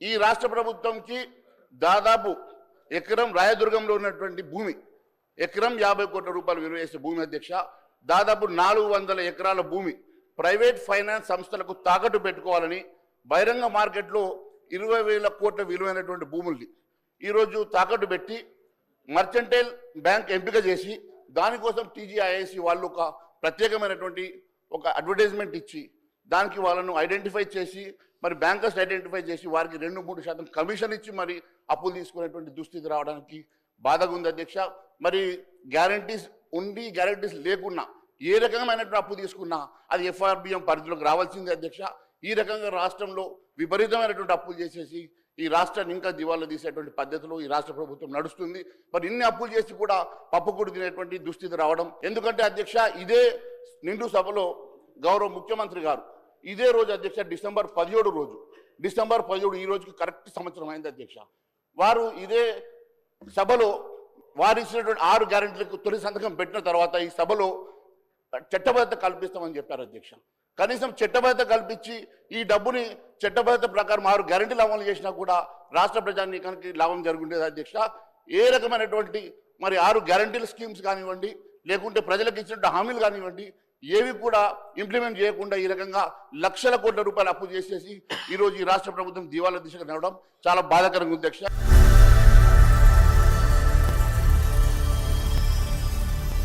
ఈ రాష్ట్ర ప్రభుత్వంకి దాదాపు ఎకరం రాయదుర్గంలో ఉన్నటువంటి భూమి ఎకరం యాభై కోట్ల రూపాయలు విలువ చేసే భూమి అధ్యక్ష దాదాపు నాలుగు వందల ఎకరాల భూమి ప్రైవేట్ ఫైనాన్స్ సంస్థలకు తాకట్టు పెట్టుకోవాలని బహిరంగ మార్కెట్లో ఇరవై వేల కోట్ల విలువైనటువంటి భూముల్ని ఈరోజు తాకట్టు పెట్టి మర్చెంటైల్ బ్యాంక్ ఎంపిక చేసి దానికోసం టీజీఐఐసి వాళ్ళు ఒక ప్రత్యేకమైనటువంటి ఒక అడ్వర్టైజ్మెంట్ ఇచ్చి దానికి వాళ్ళను ఐడెంటిఫై చేసి మరి బ్యాంకర్స్ ఐడెంటిఫై చేసి వారికి రెండు మూడు శాతం కమిషన్ ఇచ్చి మరి అప్పులు తీసుకునేటువంటి దుస్థితి రావడానికి బాధగా ఉంది అధ్యక్ష. మరి గ్యారంటీస్ ఉండి గ్యారంటీస్ లేకున్నా ఏ రకమైనటువంటి అప్పు తీసుకున్నా అది ఎఫ్ఆర్బిఎం పరిధిలోకి రావాల్సిందే అధ్యక్ష. ఈ రకంగా రాష్ట్రంలో విపరీతమైనటువంటి అప్పులు చేసేసి ఈ రాష్ట్రాన్ని ఇంకా దివాలా తీసేటువంటి పద్ధతిలో ఈ రాష్ట్ర ప్రభుత్వం నడుస్తుంది. మరి ఇన్ని అప్పులు చేసి కూడా పప్పుకూడు తినేటువంటి దుస్థితి రావడం ఎందుకంటే అధ్యక్ష ఇదే నిండు సభలో గౌరవ ముఖ్యమంత్రి గారు ఇదే రోజు అధ్యక్ష డిసెంబర్ పదిహేడు రోజు. డిసెంబర్ పదిహేడు ఈ రోజుకి కరెక్ట్ సంవత్సరం అయింది అధ్యక్ష. వారు ఇదే సభలో వారు ఇచ్చినటువంటి ఆరు గ్యారెంటీలకు తొలి సంతకం పెట్టిన తర్వాత ఈ సభలో చట్టబద్ధత కల్పిస్తామని చెప్పారు అధ్యక్ష. కనీసం చట్టబద్ధత కల్పించి ఈ డబ్బుని చట్టబద్ధత ప్రకారం ఆరు గ్యారెంటీలు అమలు చేసినా కూడా రాష్ట్ర ప్రజానీకానికి లాభం జరుగుండేది అధ్యక్ష. ఏ రకమైనటువంటి మరి ఆరు గ్యారెంటీల స్కీమ్స్ కానివ్వండి లేకుంటే ప్రజలకు ఇచ్చినటువంటి హామీలు కానివ్వండి ఏవి కూడా ఇంప్లిమెంట్ చేయకుండా ఈ రకంగా లక్షల కోట్ల రూపాయలు అప్పు చేసేసి ఈరోజు ఈ రాష్ట్ర ప్రభుత్వం దివాలా దిశగా నడవడం చాలా బాధాకరంగా ఉంది అక్ష